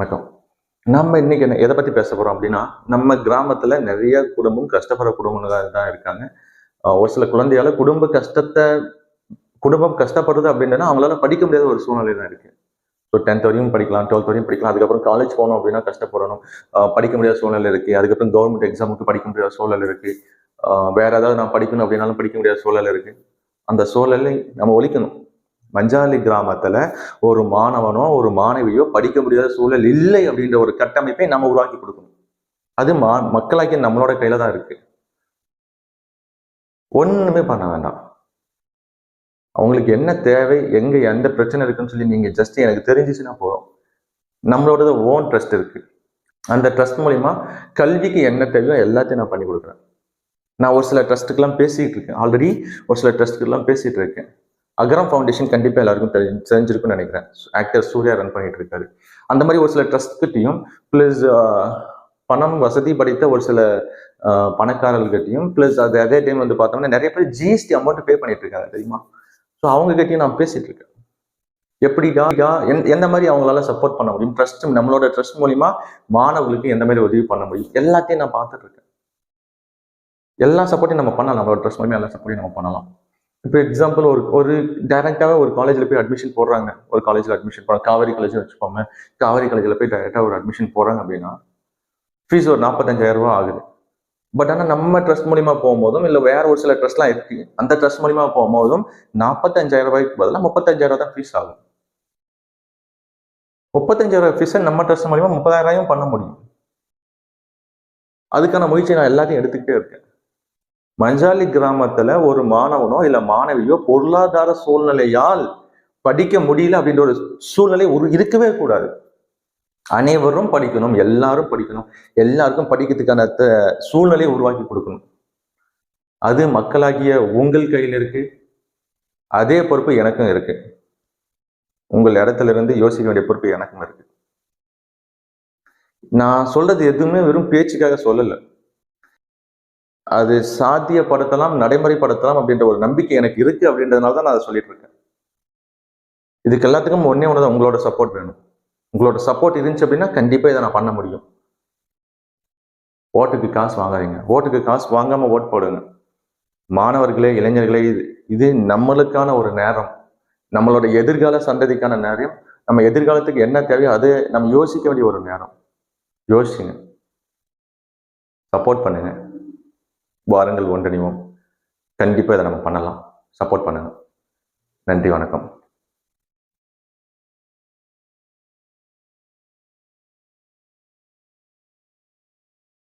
வணக்கம். நம்ம இன்னைக்கு என்ன எதை பத்தி பேச போறோம் அப்படின்னா நம்ம கிராமத்துல நிறைய குடும்பம் கஷ்டப்படுற குடும்பங்களாக தான் இருக்காங்க. ஒரு சில குழந்தையால குடும்ப கஷ்டத்தை குடும்பம் கஷ்டப்படுறது அப்படின்னா அவங்களால படிக்க முடியாத ஒரு சூழ்நிலை தான் இருக்கு. ஸோ டென்த் வரையும் படிக்கலாம் டுவெல்த் வரையும் படிக்கலாம் அதுக்கப்புறம் காலேஜ் போகணும் அப்படின்னா கஷ்டப்படணும். படிக்க முடியாத சூழ்நிலை இருக்கு. அதுக்கப்புறம் கவர்மெண்ட் எக்ஸாமுக்கு படிக்க முடியாத சூழல் இருக்கு. வேற ஏதாவது நான் படிக்கணும் அப்படின்னாலும் படிக்க முடியாத சூழல் இருக்கு. அந்த சூழலை நம்ம ஒழிக்கணும். மஞ்சாலி கிராமத்துல ஒரு மாணவனோ ஒரு மாணவியோ படிக்க முடியாத சூழல் இல்லை அப்படின்ற ஒரு கட்டமைப்பை நம்ம உருவாக்கி கொடுக்கணும். அது மா மக்களாகிய நம்மளோட கையில தான் இருக்கு. ஒண்ணுமே பண்ண வேண்டாம். அவங்களுக்கு என்ன தேவை எங்க எந்த பிரச்சனை இருக்குன்னு சொல்லி நீங்க ஜஸ்ட் எனக்கு தெரிஞ்சிச்சுன்னா போதும். நம்மளோடது ஓன் ட்ரஸ்ட் இருக்கு. அந்த ட்ரஸ்ட் மூலிமா கல்விக்கு என்ன தேவையோ எல்லாத்தையும் நான் பண்ணி கொடுக்குறேன். நான் ஒரு சில ட்ரஸ்ட்டுக்கெல்லாம் பேசிட்டு இருக்கேன். ஆல்ரெடி ஒரு சில ட்ரஸ்ட்டுக்கெல்லாம் பேசிட்டு இருக்கேன். அகரம் ஃபவுண்டேஷன் கண்டிப்பாக எல்லாருக்கும் தெரி தெரிஞ்சிருக்குன்னு நினைக்கிறேன். ஆக்டர் சூர்யா ரன் பண்ணிட்டு இருக்காரு அந்த மாதிரி ஒரு சில ட்ரஸ்ட்கிட்டையும் ப்ளஸ் பணம் வசதி படைத்த ஒரு சில ஆஹ், பணக்காரர்கள்கிட்டையும் ப்ளஸ் அது அதே டைம் வந்து பார்த்தோம்னா நிறைய பேர் ஜிஎஸ்டி அமௌண்ட் பே பண்ணிட்டு இருக்காங்க தெரியுமா? ஸோ அவங்க கிட்டையும் நான் பேசிட்டு இருக்கேன் எப்படிடா எந்த எந்த மாதிரி அவங்களால சப்போர்ட் பண்ண முடியும்? ட்ரஸ்ட் நம்மளோட ட்ரஸ்ட் மூலியமா மாணவர்களுக்கு எந்த மாதிரி உதவி பண்ண முடியும்? எல்லாத்தையும் நான் பார்த்துட்டு இருக்கேன் எல்லா சப்போர்ட்டையும் நம்ம பண்ணலாம். நம்மளோட ட்ரஸ்ட் மூலியமா எல்லா சப்போர்ட்டையும் நம்ம பண்ணலாம். இப்போ எக்ஸாம்பிள் ஒரு ஒரு டைரக்டாகவே ஒரு காலேஜில் போய் அட்மிஷன் போடுறாங்க. ஒரு காலேஜில் அட்மிஷன் போகிறாங்க காவேரி காலேஜ் வச்சுப்போமே காவேரி காலேஜில் போய் டைரெக்டாக ஒரு அட்மிஷன் போடுறாங்க அப்படின்னா ஃபீஸ் ஒரு நாற்பத்தஞ்சாயிரம் ரூபாய் ஆகுது. பட் ஆனால் நம்ம ட்ரஸ்ட் மூலியமா போகும்போதும் இல்லை வேற ஒரு சில ட்ரஸ்ட்லாம் இருக்கு அந்த ட்ரஸ்ட் மூலியமா போகும்போதும் நாற்பத்தஞ்சாயிரம் ரூபாய்க்கு பதிலாக முப்பத்தஞ்சாயிரம் ரூபாய் தான் ஃபீஸ் ஆகும். முப்பத்தஞ்சாயிரம் ஃபீஸை நம்ம ட்ரஸ்ட் மூலியமா முப்பதாயிரம் பண்ண முடியும். அதுக்கான முயற்சி நான் எல்லாத்தையும் எடுத்துக்கிட்டே இருக்கேன். மஞ்சாலி கிராமத்துல ஒரு மாணவனோ இல்ல மாணவியோ பொருளாதார சூழ்நிலையால் படிக்க முடியல அப்படின்ற ஒரு சூழ்நிலை ஒரு இருக்கவே கூடாது. அனைவரும் படிக்கணும் எல்லாரும் படிக்கணும் எல்லாருக்கும் படிக்கிறதுக்கான சூழ்நிலையை உருவாக்கி கொடுக்கணும். அது மக்களாகிய உங்கள் கையில் இருக்கு. அதே பொறுப்பு எனக்கும் இருக்கு. உங்கள் இடத்துல இருந்து யோசிக்க வேண்டிய பொறுப்பு எனக்கும் இருக்கு. நான் சொல்றது எதுவுமே வெறும் பேச்சுக்காக சொல்லலை. அது சாத்தியப்படுத்தலாம் நடைமுறைப்படுத்தலாம் அப்படின்ற ஒரு நம்பிக்கை எனக்கு இருக்கு அப்படின்றதுனால தான் நான் அதை சொல்லிட்டு இருக்கேன். இதுக்கு எல்லாத்துக்கும் ஒன்னே ஒன்று தான் உங்களோட சப்போர்ட் வேணும். உங்களோட சப்போர்ட் இருந்துச்சு அப்படின்னா கண்டிப்பாக இதை நான் பண்ண முடியும். ஓட்டுக்கு காசு வாங்காதீங்க. ஓட்டுக்கு காசு வாங்காமல் ஓட் போடுங்க. மாணவர்களே இளைஞர்களே இது இது நம்மளுக்கான ஒரு நேரம். நம்மளோட எதிர்கால சந்ததிக்கான நேரம். நம்ம எதிர்காலத்துக்கு என்ன தேவையோ அது நம்ம யோசிக்க வேண்டிய ஒரு நேரம். யோசிச்சுங்க. சப்போர்ட் பண்ணுங்க. வாரங்கள் ஒன்றிணைவோம் கண்டிப்பாக இதை நம்ம பண்ணலாம். சப்போர்ட் பண்ணணும் நன்றி வணக்கம்.